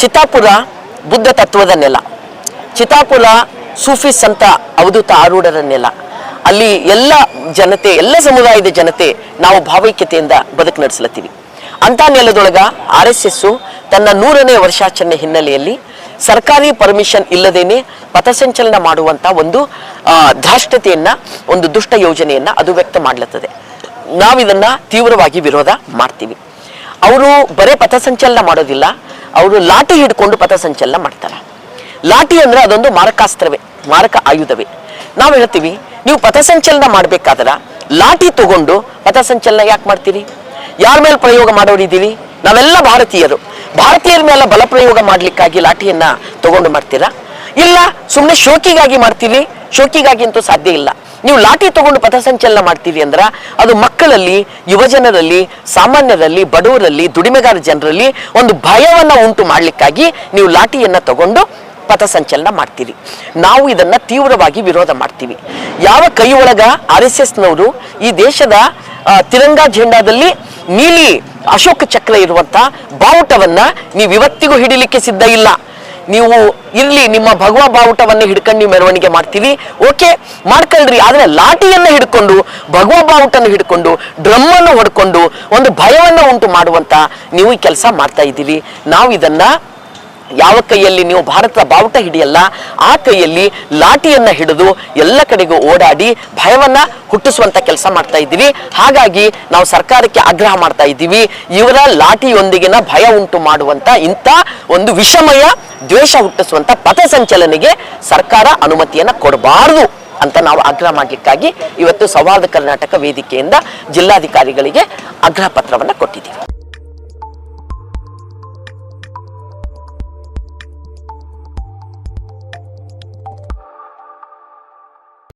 ಚಿತ್ತಾಪುರ ಬುದ್ಧ ತತ್ವದ ನೆಲ. ಚಿತಾಪುರ ಸೂಫಿ ಸಂತ ಅವಧೂತ ಆರೂಢರ ನೆಲ. ಅಲ್ಲಿ ಎಲ್ಲ ಜನತೆ, ಎಲ್ಲ ಸಮುದಾಯದ ಜನತೆ ನಾವು ಭಾವೈಕ್ಯತೆಯಿಂದ ಬದುಕು ನಡೆಸಲತ್ತೀವಿ. ಅಂತ ನೆಲದೊಳಗ ಆರ್ ಎಸ್ ಎಸ್ ತನ್ನ ನೂರನೇ ವರ್ಷಾಚರಣೆ ಹಿನ್ನೆಲೆಯಲ್ಲಿ ಸರ್ಕಾರಿ ಪರ್ಮಿಷನ್ ಇಲ್ಲದೇನೆ ಪಥಸಂಚಲನ ಮಾಡುವಂತ ಒಂದು ಧಾಷ್ಟತೆಯನ್ನ ಒಂದು ದುಷ್ಟ ಯೋಜನೆಯನ್ನ ಅದು ವ್ಯಕ್ತ ಮಾಡ್ಲತ್ತದೆ. ನಾವಿದನ್ನು ತೀವ್ರವಾಗಿ ವಿರೋಧ ಮಾಡ್ತೀವಿ. ಅವರು ಬರೇ ಪಥಸಂಚಲನ ಮಾಡೋದಿಲ್ಲ. ಅವರು ಲಾಠಿ ಹಿಡ್ಕೊಂಡು ಪಥಸಂಚಲನ ಮಾಡ್ತಾರೆ. ಲಾಠಿ ಅಂದ್ರೆ ಅದೊಂದು ಮಾರಕಾಸ್ತ್ರವೇ, ಮಾರಕ ಆಯುಧವೇ. ನಾವು ಹೇಳ್ತೀವಿ, ನೀವು ಪಥಸಂಚಲನ ಮಾಡ್ಬೇಕಾದ್ರ ಲಾಠಿ ತಗೊಂಡು ಪಥಸಂಚಲನ ಯಾಕೆ ಮಾಡ್ತೀರಿ? ಯಾರ ಮೇಲೆ ಪ್ರಯೋಗ ಮಾಡೋರಿದ್ದೀವಿ ನಾವೆಲ್ಲ ಭಾರತೀಯರು. ಭಾರತೀಯರ ಮೇಲೆ ಬಲ ಪ್ರಯೋಗ ಮಾಡ್ಲಿಕ್ಕಾಗಿ ಲಾಠಿಯನ್ನ ತಗೊಂಡು ಮಾಡ್ತೀರಾ? ಇಲ್ಲ ಸುಮ್ಮನೆ ಶೋಕಿಗಾಗಿ ಮಾಡ್ತೀವಿ ಶೋಕಿಗಾಗಿ ಅಂತೂ ಸಾಧ್ಯ ಇಲ್ಲ. ನೀವು ಲಾಠಿ ತಗೊಂಡು ಪಥಸಂಚಲನ ಮಾಡ್ತೀರಿ ಅಂದ್ರೆ ಅದು ಮಕ್ಕಳಲ್ಲಿ, ಯುವಜನರಲ್ಲಿ, ಸಾಮಾನ್ಯರಲ್ಲಿ, ಬಡವರಲ್ಲಿ, ದುಡಿಮೆಗಾರ ಜನರಲ್ಲಿ ಒಂದು ಭಯವನ್ನ ಉಂಟು ಮಾಡಲಿಕ್ಕಾಗಿ ನೀವು ಲಾಠಿಯನ್ನ ತಗೊಂಡು ಪಥಸಂಚಲನ ಮಾಡ್ತೀರಿ. ನಾವು ಇದನ್ನ ತೀವ್ರವಾಗಿ ವಿರೋಧ ಮಾಡ್ತೀವಿ. ಯಾವ ಕೈ ಒಳಗ ಆರ್ ಎಸ್ ಎಸ್ನವರು ಈ ದೇಶದ ತಿರಂಗಾ ಝೆಂಡಾದಲ್ಲಿ ನೀಲಿ ಅಶೋಕ ಚಕ್ರ ಇರುವಂತ ಬಾವುಟವನ್ನ ನೀವು ಇವತ್ತಿಗೂ ಹಿಡಿಲಿಕ್ಕೆ ಸಿದ್ಧ ಇಲ್ಲ. ನೀವು ಇಲ್ಲಿ ನಿಮ್ಮ ಭಗವ ಬಾವುಟವನ್ನು ಹಿಡ್ಕೊಂಡು ನೀವು ಮೆರವಣಿಗೆ ಮಾಡ್ತೀವಿ. ಓಕೆ ಮಾಡ್ಕೊಳ್ರಿ. ಆದ್ರೆ ಲಾಠಿಯನ್ನು ಹಿಡ್ಕೊಂಡು, ಭಗವ ಬಾವುಟನ್ನು ಹಿಡ್ಕೊಂಡು, ಡ್ರಮ್ಮನ್ನು ಹೊಡ್ಕೊಂಡು ಒಂದು ಭಯವನ್ನು ಉಂಟು ಮಾಡುವಂತ ನೀವು ಈ ಕೆಲಸ ಮಾಡ್ತಾ ಇದ್ದೀವಿ ನಾವು ಇದನ್ನ ಯಾವ ಕೈಯಲ್ಲಿ ನೀವು ಭಾರತದ ಬಾವುಟ ಹಿಡಿಯಲ್ಲ, ಆ ಕೈಯಲ್ಲಿ ಲಾಠಿಯನ್ನು ಹಿಡಿದು ಎಲ್ಲ ಕಡೆಗೂ ಓಡಾಡಿ ಭಯವನ್ನ ಹುಟ್ಟಿಸುವಂತ ಕೆಲಸ ಮಾಡ್ತಾ ಇದ್ದೀವಿ. ಹಾಗಾಗಿ ನಾವು ಸರ್ಕಾರಕ್ಕೆ ಆಗ್ರಹ ಮಾಡ್ತಾ ಇದ್ದೀವಿ. ಇವರ ಲಾಠಿಯೊಂದಿಗಿನ ಭಯ ಉಂಟು ಮಾಡುವಂತ ಇಂಥ ಒಂದು ವಿಷಮಯ ದ್ವೇಷ ಹುಟ್ಟಿಸುವಂತ ಪಥಸಂಚಲನೆಗೆ ಸರ್ಕಾರ ಅನುಮತಿಯನ್ನ ಕೊಡಬಾರದು ಅಂತ ನಾವು ಆಗ್ರಹ ಮಾಡಲಿಕ್ಕಾಗಿ ಇವತ್ತು ಸೌಹಾರ್ದ ಕರ್ನಾಟಕ ವೇದಿಕೆಯಿಂದ ಜಿಲ್ಲಾಧಿಕಾರಿಗಳಿಗೆ ಆಗ್ರಹ ಪತ್ರವನ್ನ ಕೊಟ್ಟಿದ್ದೀವಿ.